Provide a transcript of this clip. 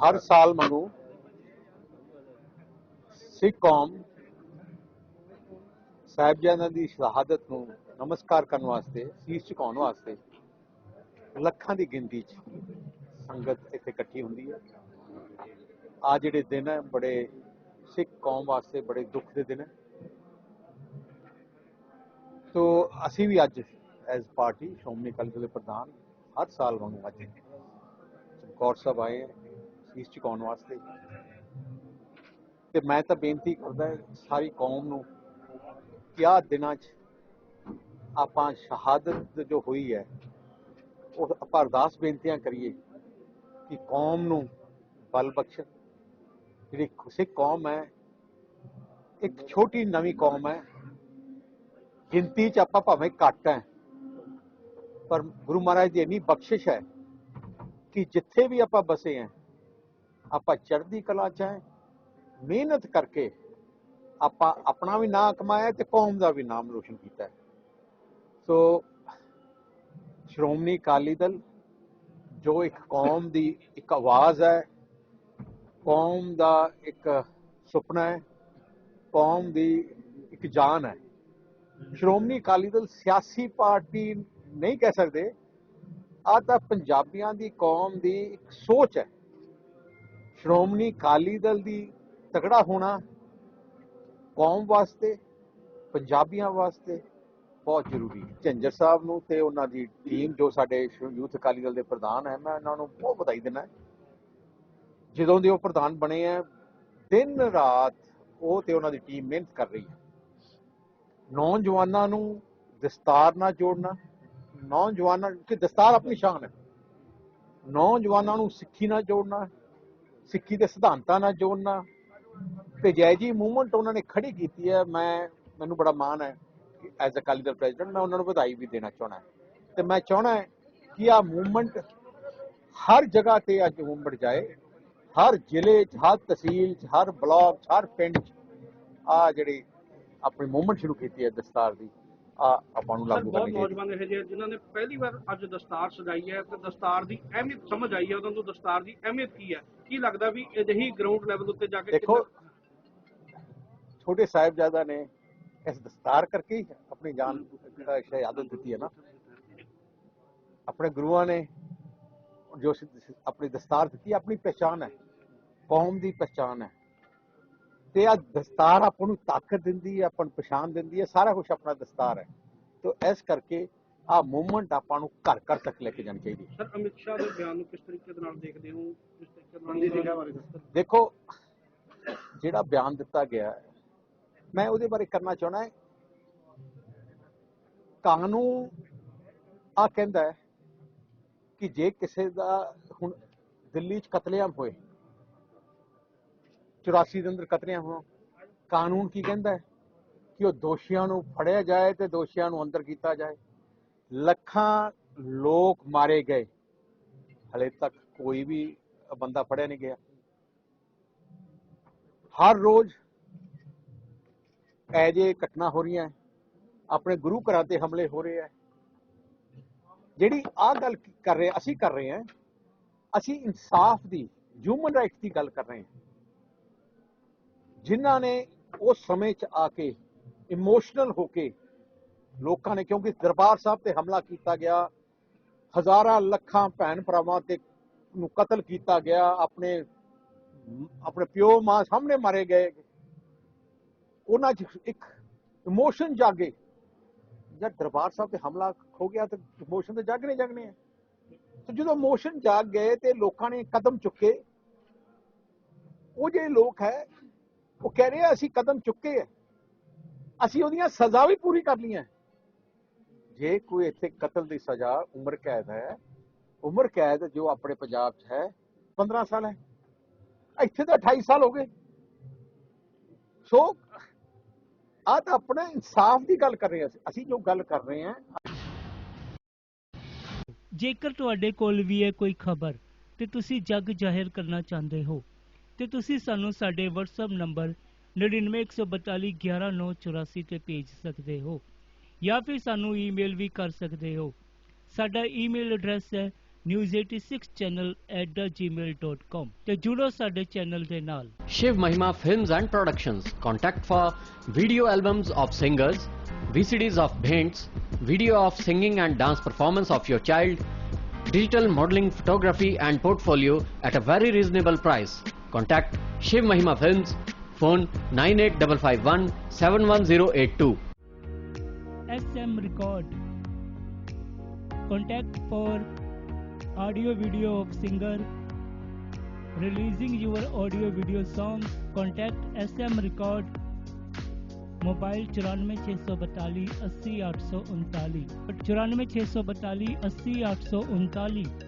ਹਰ ਸਾਲ ਵਾਂਗੂ ਸਿੱਖ ਕੌਮ ਸਾਹਿਬਜ਼ਾਦਿਆਂ ਦੀ ਸ਼ਹਾਦਤ ਨੂੰ ਨਮਸਕਾਰ ਕਰਨ ਵਾਸਤੇ, ਸੀਸ ਝੁਕਾਉਣ ਵਾਸਤੇ ਲੱਖਾਂ ਦੀ ਗਿਣਤੀ 'ਚ ਸੰਗਤ ਇੱਥੇ ਇਕੱਠੀ ਹੁੰਦੀ ਹੈ। ਆ ਜਿਹੜੇ ਦਿਨ ਹੈ, ਬੜੇ ਸਿੱਖ ਕੌਮ ਵਾਸਤੇ ਬੜੇ ਦੁੱਖ ਦੇ ਦਿਨ ਹੈ। ਤੋ ਅਸੀਂ ਵੀ ਅੱਜ ਐਜ਼ ਪਾਰਟੀ ਸ਼੍ਰੋਮਣੀ ਅਕਾਲੀ ਦਲ ਦੇ ਪ੍ਰਧਾਨ ਹਰ ਸਾਲ ਵਾਂਗੂ ਅੱਜ ਚਮਕੌਰ ਸਾਹਿਬ ਆਏ ਹਾਂ ਸੀਸ ਵਾਸਤੇ। ਤੇ ਮੈਂ ਤਾਂ ਬੇਨਤੀ ਕਰਦਾ ਸਾਰੀ ਕੌਮ ਨੂੰ ਕਿ ਆਹ ਦਿਨਾਂ 'ਚ ਆਪਾਂ ਸ਼ਹਾਦਤ ਜੋ ਹੋਈ ਹੈ, ਉਹ ਆਪਾਂ ਅਰਦਾਸ ਬੇਨਤੀਆਂ ਕਰੀਏ ਕਿ ਕੌਮ ਨੂੰ ਬਲ ਬਖਸ਼। ਜਿਹੜੀ ਸਿੱਖ ਕੌਮ ਹੈ, ਇੱਕ ਛੋਟੀ ਨਵੀਂ ਕੌਮ ਹੈ, ਗਿਣਤੀ 'ਚ ਆਪਾਂ ਭਾਵੇਂ ਘੱਟ ਹੈ, ਪਰ ਗੁਰੂ ਮਹਾਰਾਜ ਦੀ ਇੰਨੀ ਬਖਸ਼ਿਸ਼ ਹੈ ਕਿ ਜਿੱਥੇ ਵੀ ਆਪਾਂ ਬਸੇ ਹਾਂ ਆਪਾਂ ਚੜ੍ਹਦੀ ਕਲਾ 'ਚ ਹੈ, ਮਿਹਨਤ ਕਰਕੇ ਆਪਾਂ ਆਪਣਾ ਵੀ ਨਾਂ ਕਮਾਇਆ ਤੇ ਕੌਮ ਦਾ ਵੀ ਨਾਮ ਰੋਸ਼ਨ ਕੀਤਾ ਸੋ, ਸ਼੍ਰੋਮਣੀ ਅਕਾਲੀ ਦਲ ਜੋ ਇੱਕ ਕੌਮ ਦੀ ਇੱਕ ਆਵਾਜ਼ ਹੈ, ਕੌਮ ਦਾ ਇੱਕ ਸੁਪਨਾ ਹੈ, ਕੌਮ ਦੀ ਇੱਕ ਜਾਨ ਹੈ। ਸ਼੍ਰੋਮਣੀ ਅਕਾਲੀ ਦਲ ਸਿਆਸੀ ਪਾਰਟੀ ਨਹੀਂ ਕਹਿ ਸਕਦੇ ਆ ਤਾਂ ਪੰਜਾਬੀਆਂ ਦੀ ਕੌਮ ਦੀ ਇੱਕ ਸੋਚ ਹੈ। ਸ਼੍ਰੋਮਣੀ ਅਕਾਲੀ ਦਲ ਦੀ ਤਕੜਾ ਹੋਣਾ ਕੌਮ ਵਾਸਤੇ, ਪੰਜਾਬੀਆਂ ਵਾਸਤੇ ਬਹੁਤ ਜ਼ਰੂਰੀ ਹੈ। ਝੰਜਰ ਸਾਹਿਬ ਨੂੰ ਤੇ ਉਹਨਾਂ ਦੀ ਟੀਮ ਜੋ ਸਾਡੇ ਯੂਥ ਅਕਾਲੀ ਦਲ ਦੇ ਪ੍ਰਧਾਨ ਹੈ, ਮੈਂ ਉਹਨਾਂ ਨੂੰ ਬਹੁਤ ਵਧਾਈ ਦਿੰਦਾ ਜਦੋਂ ਦੇ ਉਹ ਪ੍ਰਧਾਨ ਬਣੇ ਆ ਦਿਨ ਰਾਤ ਉਹ ਤੇ ਉਹਨਾਂ ਦੀ ਟੀਮ ਮਿਹਨਤ ਕਰ ਰਹੀ ਹੈ। ਨੌਜਵਾਨਾਂ ਨੂੰ ਦਸਤਾਰ ਨਾਲ ਜੋੜਨਾ, ਨੌਜਵਾਨਾਂ ਕਿ ਦਸਤਾਰ ਆਪਣੀ ਸ਼ਾਨ ਹੈ। ਨੌਜਵਾਨਾਂ ਨੂੰ ਸਿੱਖੀ ਨਾਲ ਜੋੜਨਾ ਸਿੱਖੀ ਦੇ ਸਿਧਾਂਤਾਂ ਨਾਲ ਜੋੜਨਾ। ਤੇ ਜੈ ਜੀ ਮੂਵਮੈਂਟ ਉਹਨਾਂ ਨੇ ਖੜੀ ਕੀਤੀ ਹੈ। ਮੈਂ, ਮੈਨੂੰ ਬੜਾ ਮਾਣ ਹੈ ਕਿ as a Akali Dal president ਮੈਂ ਉਹਨਾਂ ਨੂੰ ਵਧਾਈ ਵੀ ਦੇਣਾ ਚਾਹਣਾ ਤੇ ਮੈਂ ਚਾਹਣਾ ਕਿ ਆ ਮੂਵਮੈਂਟ ਹਰ ਜਗ੍ਹਾ ਤੇ ਅੱਜ ਮੂਵਮੈਂਟ ਜਾਏ। ਹਰ ਜ਼ਿਲ੍ਹੇ 'ਚ, ਹਰ ਤਹਿਸੀਲ 'ਚ, ਹਰ ਬਲਾਕ 'ਚ, ਹਰ ਪਿੰਡ 'ਚ ਆ ਜਿਹੜੀ ਆਪਣੀ ਮੂਵਮੈਂਟ ਸ਼ੁਰੂ ਕੀਤੀ ਹੈ ਦਸਤਾਰ ਦੀ। ਆ ਆਪਾਂ ਨੂੰ ਲਾਗੂ ਬਹੁਤ ਕਰਨੀ ਚਾਹੀਦੀ। ਨੌਜਵਾਨ ਇਹੋ ਜਿਹੇ ਜਿਨ੍ਹਾਂ ਨੇ ਪਹਿਲੀ ਵਾਰ ਅੱਜ ਦਸਤਾਰ ਸਜਾਈ ਹੈ ਤੇ ਦਸਤਾਰ ਦੀ ਅਹਿਮੀਅਤ ਸਮਝ ਆਈ ਹੈ ਉਹਨਾਂ ਨੂੰ ਦਸਤਾਰ ਦੀ ਅਹਿਮੀਅਤ ਕੀ ਹੈ? ਕੀ ਲੱਗਦਾ ਵੀ ਅਜਿਹੀ ਗਰਾਊਂਡ ਲੈਵਲ ਉੱਤੇ ਜਾ ਕੇ ਦੇਖੋ ਛੋਟੇ ਸਾਹਿਬਜ਼ਾਦਾ ਨੇ ਇਸ ਦਸਤਾਰ ਕਰਕੇ ਹੀ ਆਪਣੀ ਜਾਨ ਸ਼ਹਾਦਤ ਦਿੱਤੀ ਹੈ ਨਾ। ਆਪਣੇ ਗੁਰੂਆਂ ਨੇ ਜੋ ਆਪਣੀ ਦਸਤਾਰ ਦਿੱਤੀ ਆਪਣੀ ਪਛਾਣ ਹੈ ਕੌਮ ਦੀ ਪਛਾਣ ਹੈ। ਤੇ ਆ ਦਸਤਾਰ ਆਪਾਂ ਨੂੰ ਤਾਕਤ ਦਿੰਦੀ ਹੈ ਆਪਾਂ ਨੂੰ ਪਛਾਣ ਦਿੰਦੀ ਹੈ ਸਾਰਾ ਕੁਝ ਆਪਣਾ ਦਸਤਾਰ ਹੈ। ਤੋ ਇਸ ਕਰਕੇ ਆ ਮੂਵਮੈਂਟ ਆਪਾਂ ਨੂੰ ਘਰ ਘਰ ਤੱਕ ਲੈ ਕੇ ਜਾਣੀ ਚਾਹੀਦੀ ਹੈ। ਸਰ ਅਮਿਤ ਸ਼ਾਹ ਦੇ ਬਿਆਨ ਨੂੰ ਕਿਸ ਤਰੀਕੇ ਦੇ ਨਾਲ ਦੇਖਦੇ ਹੋ? ਕਿਸ ਤਰੀਕੇ ਦੇ ਨਾਲ ਦੇਖੋ ਜਿਹੜਾ ਬਿਆਨ ਦਿੱਤਾ ਗਿਆ ਹੈ, ਮੈਂ ਉਹਦੇ ਬਾਰੇ ਕਰਨਾ ਚਾਹਣਾ ਹੈ। ਕਾਨੂੰਨ ਆ ਕਹਿੰਦਾ ਹੈ ਕਿ ਜੇ ਕਿਸੇ ਦਾ ਹੁਣ ਦਿੱਲੀ 'ਚ ਕਤਲੇਆਮ ਹੋਏ 84 ਦੇ ਅੰਦਰ ਕਤਲੇਆਮ ਹੋ ਕਾਨੂੰਨ ਕੀ ਕਹਿੰਦਾ ਹੈ? ਕਿ ਉਹ ਦੋਸ਼ੀਆਂ ਨੂੰ ਫੜਿਆ ਜਾਏ ਤੇ ਦੋਸ਼ੀਆਂ ਨੂੰ ਅੰਦਰ ਕੀਤਾ ਜਾਏ। ਲੱਖਾਂ ਲੋਕ ਮਾਰੇ ਗਏ। ਹਲੇ ਤੱਕ ਕੋਈ ਵੀ ਬੰਦਾ ਫੜਿਆ ਨਹੀਂ ਗਿਆ। ਹਰ ਰੋਜ਼ ਇਹ ਜੇ ਘਟਨਾ ਹੋ ਰਹੀਆਂ ਆਪਣੇ ਗੁਰੂ ਘਰਾਂ ਤੇ ਹਮਲੇ ਹੋ ਰਹੇ ਹੈ। ਜਿਹੜੀ ਆ ਗੱਲ ਕਰ ਰਹੇ, ਅਸੀਂ ਕਰ ਰਹੇ ਹਾਂ। ਅਸੀਂ ਇਨਸਾਫ ਦੀ ਹਿਊਮਨ ਰਾਈਟਸ ਦੀ ਗੱਲ ਕਰ ਰਹੇ ਹਾਂ। ਜਿਨ੍ਹਾਂ ਨੇ ਉਸ ਸਮੇਂ 'ਚ ਆ ਕੇ ਇਮੋਸ਼ਨਲ ਹੋ ਕੇ ਲੋਕਾਂ ਨੇ, ਕਿਉਂਕਿ ਦਰਬਾਰ ਸਾਹਿਬ ਤੇ ਹਮਲਾ ਕੀਤਾ ਗਿਆ, ਹਜ਼ਾਰਾਂ ਲੱਖਾਂ ਭੈਣ ਭਰਾਵਾਂ ਤੇ ਨੂੰ ਕਤਲ ਕੀਤਾ ਗਿਆ, ਆਪਣੇ ਆਪਣੇ ਪਿਓ ਮਾਂ ਸਾਹਮਣੇ ਮਾਰੇ ਗਏ। ਉਹਨਾਂ 'ਚ ਇੱਕ ਇਮੋਸ਼ਨ ਜਾਗੇ। ਜਦ ਦਰਬਾਰ ਸਾਹਿਬ ਤੇ ਹਮਲਾ ਹੋ ਗਿਆ ਤਾਂ ਇਮੋਸ਼ਨ ਤੇ ਜਾਗਣੇ ਜਾਗਣੇ ਆ। ਤੇ ਜਦੋਂ ਇਮੋਸ਼ਨ ਜਾਗ ਗਏ ਤੇ ਲੋਕਾਂ ਨੇ ਕਦਮ ਚੁੱਕੇ, ਉਹ ਜਿਹੜੇ ਲੋਕ ਹੈ ਉਹ ਕਹਿ ਰਹੇ ਅਸੀਂ ਕਦਮ ਚੁੱਕੇ ਆ। ਅਸੀਂ ਉਹਦੀਆਂ ਸਜ਼ਾ ਵੀ ਪੂਰੀ ਕਰ ਲਈਆਂ ਜੇ ਕੋਈ ਇੱਥੇ ਕਤਲ ਦੀ ਸਜ਼ਾ ਉਮਰ ਕੈਦ ਹੈ, ਉਮਰ ਕੈਦ ਜੋ ਆਪਣੇ ਪੰਜਾਬ 'ਚ ਹੈ 15 ਸਾਲ ਹੈ। ਇੱਥੇ ਤਾਂ 28 ਸਾਲ ਹੋ ਗਏ। ਸੋ ਆ ਤਾਂ ਆਪਣਾ ਇਨਸਾਫ ਦੀ ਗੱਲ ਕਰ ਰਹੇ ਹਾਂ ਅਸੀਂ। ਅਸੀਂ ਜੋ ਗੱਲ ਕਰ ਰਹੇ ਹਾਂ ਜੇਕਰ ਤੁਹਾਡੇ ਕੋਲ ਵੀ ਹੈ ਕੋਈ ਖਬਰ ਤੇ ਤੁਸੀਂ ਜੱਗ ਜ਼ਾਹਿਰ ਕਰਨਾ ਚਾਹੁੰਦੇ ਹੋ ਤੇ ਤੁਸੀਂ ਸਾਨੂੰ ਸਾਡੇ WhatsApp ਨੰਬਰ 9914211984 ਤੇ ਭੇਜ ਸਕਦੇ ਹੋ ਜਾਂ ਫਿਰ ਸਾਨੂੰ ਈਮੇਲ ਵੀ ਕਰ ਸਕਦੇ ਹੋ ਸਾਡਾ ਈਮੇਲ ਐਡਰੈਸ ਹੈ news86channel@gmail.com ਤੇ ਜੁੜੋ ਸਾਡੇ ਚੈਨਲ ਦੇ ਨਾਲ Shiv Mahima Films and Productions. Contact for video albums of singers, VCDs of bhands, video of singing and dance performance of your child, digital modeling photography and portfolio at a very reasonable price. Contact Shiv Mahima film phone nine eight double five one seven one zero eight two S M record contact for audio video of singer releasing your audio video song contact S M record mobile चौरानवे छह सौ बतालीस अस्सी आठ सौ उनतालीस चौरानवे छह सौ बतालीस अस्सी आठ सौ उनतालीस